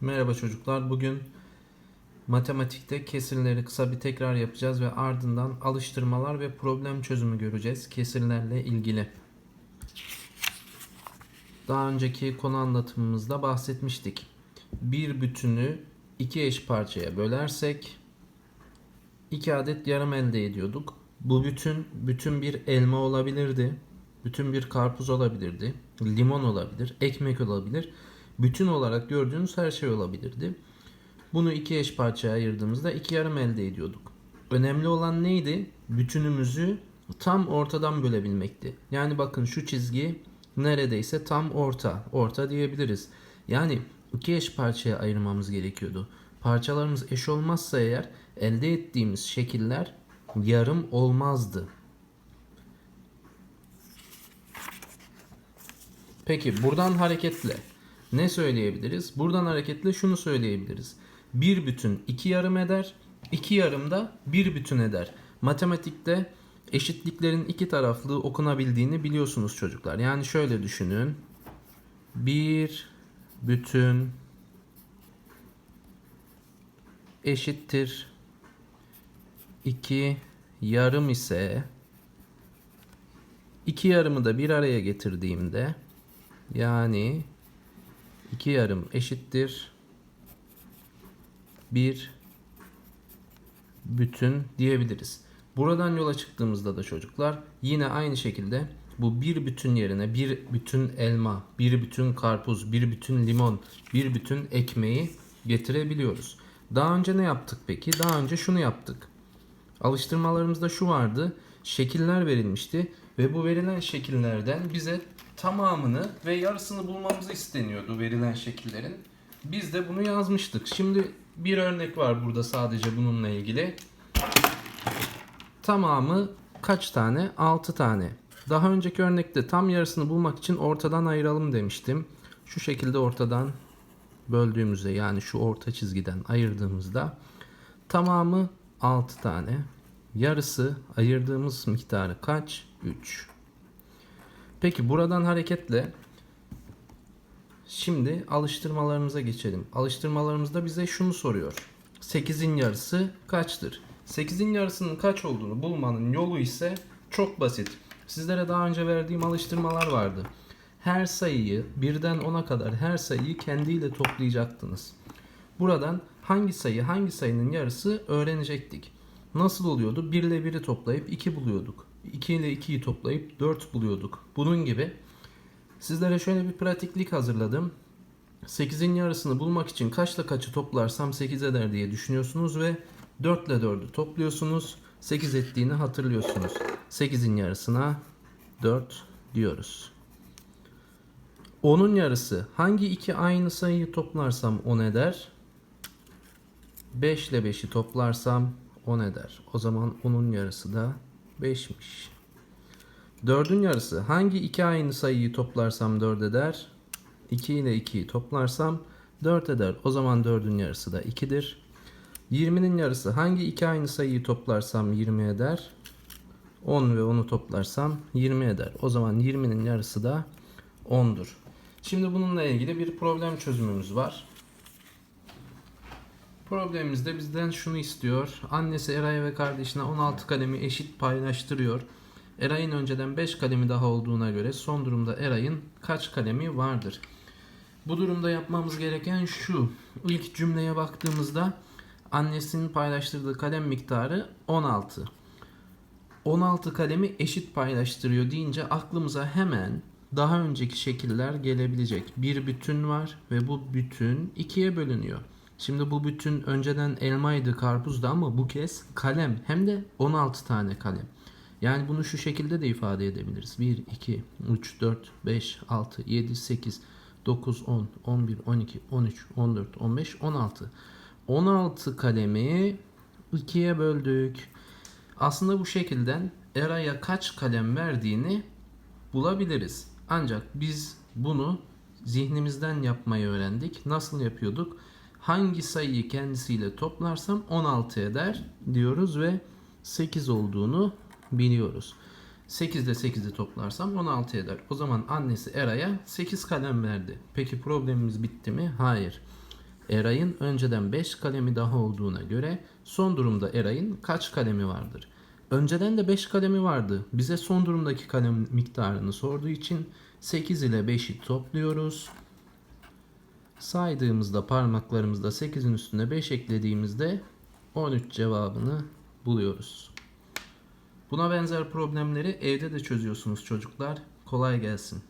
Merhaba çocuklar. Bugün matematikte kesirleri kısa bir tekrar yapacağız ve ardından alıştırmalar ve problem çözümü göreceğiz kesirlerle ilgili. Daha önceki konu anlatımımızda bahsetmiştik. Bir bütünü iki eş parçaya bölersek iki adet yarım elde ediyorduk. Bu bütün bütün bir elma olabilirdi. Bütün bir karpuz olabilirdi. Limon olabilir, ekmek olabilir. Bütün olarak gördüğünüz her şey olabilirdi. Bunu iki eş parçaya ayırdığımızda iki yarım elde ediyorduk. Önemli olan neydi? Bütünümüzü tam ortadan bölebilmekti. Yani bakın şu çizgi neredeyse tam orta. Orta diyebiliriz. Yani iki eş parçaya ayırmamız gerekiyordu. Parçalarımız eş olmazsa eğer elde ettiğimiz şekiller yarım olmazdı. Peki buradan hareketle ne söyleyebiliriz? Buradan hareketle şunu söyleyebiliriz. Bir bütün iki yarım eder, iki yarım da bir bütün eder. Matematikte eşitliklerin iki taraflı okunabildiğini biliyorsunuz çocuklar. Yani şöyle düşünün. Bir bütün eşittir iki yarım ise iki yarımı da bir araya getirdiğimde yani iki yarım eşittir bir bütün diyebiliriz. Buradan yola çıktığımızda da çocuklar yine aynı şekilde bu bir bütün yerine bir bütün elma, bir bütün karpuz, bir bütün limon, bir bütün ekmeği getirebiliyoruz. Daha önce ne yaptık peki? Daha önce şunu yaptık. Alıştırmalarımızda şu vardı. Şekiller verilmişti ve bu verilen şekillerden bize tamamını ve yarısını bulmamızı isteniyordu verilen şekillerin. Biz de bunu yazmıştık. Şimdi bir örnek var burada sadece bununla ilgili. Tamamı kaç tane? 6 tane. Daha önceki örnekte tam yarısını bulmak için ortadan ayıralım demiştim. Şu şekilde ortadan böldüğümüzde yani şu orta çizgiden ayırdığımızda tamamı 6 tane. Yarısı ayırdığımız miktarı kaç? 3. Peki buradan hareketle şimdi alıştırmalarımıza geçelim. Alıştırmalarımızda bize şunu soruyor. 8'in yarısı kaçtır? 8'in yarısının kaç olduğunu bulmanın yolu ise çok basit. Sizlere daha önce verdiğim alıştırmalar vardı. Her sayıyı birden 10'a kadar her sayıyı kendiyle toplayacaktınız. Buradan hangi sayı hangi sayının yarısı öğrenecektik. Nasıl oluyordu? 1 ile 1'i toplayıp 2 buluyorduk. 2 ile 2'yi toplayıp 4 buluyorduk. Bunun gibi sizlere şöyle bir pratiklik hazırladım. 8'in yarısını bulmak için kaçla kaçı toplarsam 8 eder diye düşünüyorsunuz ve 4 ile 4'ü topluyorsunuz. 8 ettiğini hatırlıyorsunuz. 8'in yarısına 4 diyoruz. 10'un yarısı hangi iki aynı sayıyı toplarsam 10 eder? 5 ile 5'i toplarsam 10 eder. O zaman 10'un yarısı da 5'miş. 4'ün yarısı hangi iki aynı sayıyı toplarsam 4 eder? 2 ile 2'yi toplarsam 4 eder. O zaman 4'ün yarısı da 2'dir. 20'nin yarısı hangi iki aynı sayıyı toplarsam 20 eder? 10 ve 10'u toplarsam 20 eder. O zaman 20'nin yarısı da 10'dur. Şimdi bununla ilgili bir problem çözümümüz var. Problemimizde bizden şunu istiyor. Annesi Eray ve kardeşine 16 kalemi eşit paylaştırıyor. Eray'ın önceden 5 kalemi daha olduğuna göre son durumda Eray'ın kaç kalemi vardır? Bu durumda yapmamız gereken şu. İlk cümleye baktığımızda annesinin paylaştırdığı kalem miktarı 16. 16 kalemi eşit paylaştırıyor deyince aklımıza hemen daha önceki şekiller gelebilecek. Bir bütün var ve bu bütün ikiye bölünüyor. Şimdi bu bütün önceden elmaydı, karpuzdu ama bu kez kalem hem de 16 tane kalem. Yani bunu şu şekilde de ifade edebiliriz. 1, 2, 3, 4, 5, 6, 7, 8, 9, 10, 11, 12, 13, 14, 15, 16. 16 kalemi ikiye böldük. Aslında bu şekilden Eray'a kaç kalem verdiğini bulabiliriz. Ancak biz bunu zihnimizden yapmayı öğrendik. Nasıl yapıyorduk? Hangi sayıyı kendisiyle toplarsam 16 eder diyoruz ve 8 olduğunu biliyoruz. 8 ile 8'i toplarsam 16 eder. O zaman annesi Eray'a 8 kalem verdi. Peki problemimiz bitti mi? Hayır. Eray'ın önceden 5 kalemi daha olduğuna göre son durumda Eray'ın kaç kalemi vardır? Önceden de 5 kalemi vardı. Bize son durumdaki kalem miktarını sorduğu için 8 ile 5'i topluyoruz. Saydığımızda parmaklarımızda 8'in üstüne 5 eklediğimizde 13 cevabını buluyoruz. Buna benzer problemleri evde de çözüyorsunuz çocuklar. Kolay gelsin.